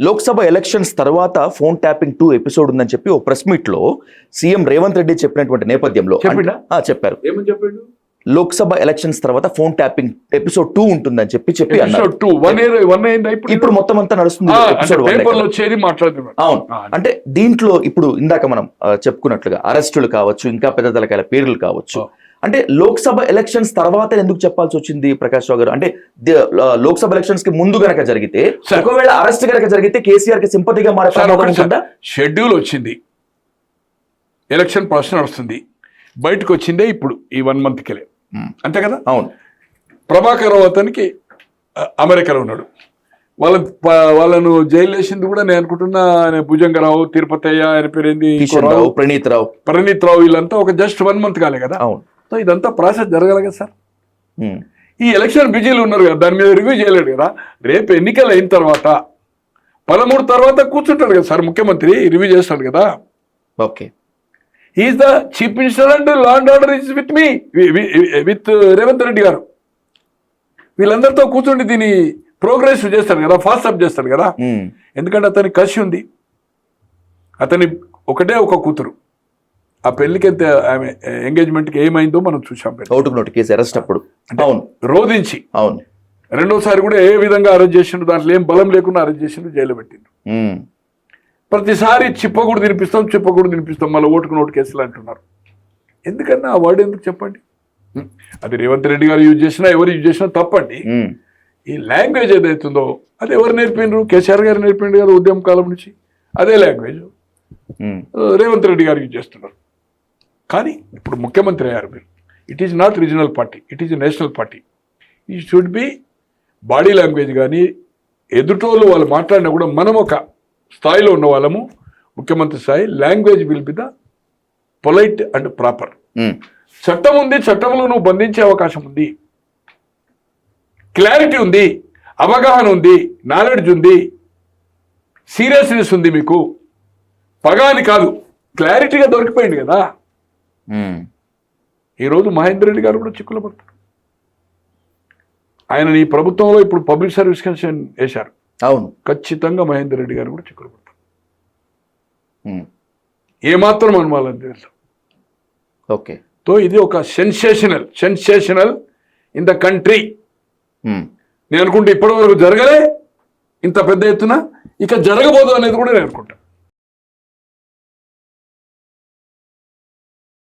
Lok Sabha elections తర్వాత phone tapping two episode ఉందని చెప్పి ఓ ప్రెస్ మీట్లో సీఎం రేవంత్ రెడ్డి చెప్పినటువంటి నేపథ్యంలో చెప్పారు. లోక్సభ ఎలక్షన్స్ తర్వాత ఫోన్ ట్యాపింగ్ ఎపిసోడ్ టూ ఉంటుందని చెప్పి చెప్పి ఇప్పుడు? మొత్తం అంతా నడుస్తుంది అవును. అంటే దీంట్లో ఇప్పుడు ఇందాక మనం చెప్పుకున్నట్లుగా అరెస్టులు కావచ్చు ఇంకా పెద్ద తలకాయల పేర్లు కావచ్చు. అంటే లోక్సభ ఎలక్షన్స్ తర్వాత ఎందుకు చెప్పాల్సి వచ్చింది ప్రకాష్ రావు గారు? అంటే లోక్సభ ఎలక్షన్స్కి ముందు గనక జరిగితే. ఒకవేళ అరెస్ట్ గనక జరిగితే కేసీఆర్కి సింపతిగా మారే షెడ్యూల్ వచ్చింది. ఎలక్షన్ ప్రాసెస్ నడుస్తుంది. బయటకు వచ్చిందే ఇప్పుడు ఈ వన్ మంత్ మ్మ్. అంతే కదా? అవును. ప్రభాకర్ రావు అతనికి అమెరికాలో ఉన్నాడు. వాళ్ళ వాళ్ళను జైలు వేసింది కూడా నేను అనుకుంటున్నా ఆయన భుజంగరావు తిరుపతయ్య ఆయన పేరు ఏంది ప్రణీత్ రావు. ప్రణీత్ రావు వీళ్ళంతా ఒక జస్ట్ వన్ మంత్ కాలే కదా? అవును. సో ఇదంతా ప్రాసెస్ జరగాలి కదా సార్. ఈ ఎలక్షన్ బిజీలు ఉన్నారు కదా దాని మీద రివ్యూ చేయలేడు కదా. రేపు ఎన్నికలు అయిన తర్వాత పదమూడు తర్వాత కూర్చుంటాడు కదా సార్ ముఖ్యమంత్రి రివ్యూ చేస్తాడు కదా. Okay. Is the chief minister and law and order is with me with Revanth Reddy garu. వీళ్ళందరితో కూర్చుండి దీని ప్రోగ్రెస్ చేస్తాడు కదా ఫాస్ట్ అప్ చేస్తాడు కదా. ఎందుకంటే అతని కసి ఉంది. అతని ఒకటే ఒక కూతురు. ఆ పెళ్ళికి ఎంత ఆమె ఎంగేజ్మెంట్కి ఏమైందో మనం చూసాం. ఓటుకు నోటు కేసు అరెస్ట్ అప్పుడు. అవును. రోధించి. అవును. రెండోసారి కూడా ఏ విధంగా అరెస్ట్ చేసిండు దాంట్లో ఏం బలం లేకుండా అరెస్ట్ చేసిండు జైలు పెట్టిండు. ప్రతిసారి చిప్పకూడు తినిపిస్తాం చిప్పకూడు తినిపిస్తాం మళ్ళీ ఓటుకు నోటు కేసులు అంటున్నారు. ఎందుకన్నా ఆ వర్డ్ ఎందుకు చెప్పండి. అది రేవంత్ రెడ్డి గారు యూజ్ చేసినా ఎవరు యూజ్ చేసినా తప్పండి. ఈ లాంగ్వేజ్ ఏదైతుందో అది ఎవరు నేర్పిండ్రు? కేసీఆర్ గారు నేర్పిండు కదా ఉద్యమ కాలం నుంచి. అదే లాంగ్వేజ్. రేవంత్ రెడ్డి గారు యూజ్ చేస్తున్నారు. కానీ ఇప్పుడు ముఖ్యమంత్రి అయ్యారు మీరు. It is not regional party it is national party ఈ షుడ్ బి బాడీ లాంగ్వేజ్ కానీ ఎదుటోళ్ళు వాళ్ళు మాట్లాడినా కూడా మనం ఒక స్థాయిలో ఉన్న వాళ్ళము. ముఖ్యమంత్రి స్థాయి language will be the polite and proper. చట్టం ఉంది చట్టంలో నువ్వు బంధించే అవకాశం ఉంది. క్లారిటీ ఉంది అవగాహన ఉంది నాలెడ్జ్ ఉంది సీరియస్నెస్ ఉంది మీకు. పగాని కాదు క్లారిటీగా దొరికిపోయింది కదా. ఈరోజు మహేందర్ రెడ్డి గారు కూడా చిక్కులు పడతారు. ఆయన ఈ ప్రభుత్వంలో ఇప్పుడు పబ్లిక్ సర్వీస్ కమిషన్ వేశారు. అవును. ఖచ్చితంగా మహేందర్ రెడ్డి గారు కూడా చిక్కులు పడతారు. ఏమాత్రం అనుమానం తెలుసు ఓకే. సో ఇది ఒక sensational sensational in the country. నేను అనుకుంటే ఇప్పటివరకు జరగలే. ఇంత పెద్ద ఎత్తున ఇక జరగబోదు అనేది కూడా నేను అనుకుంటా.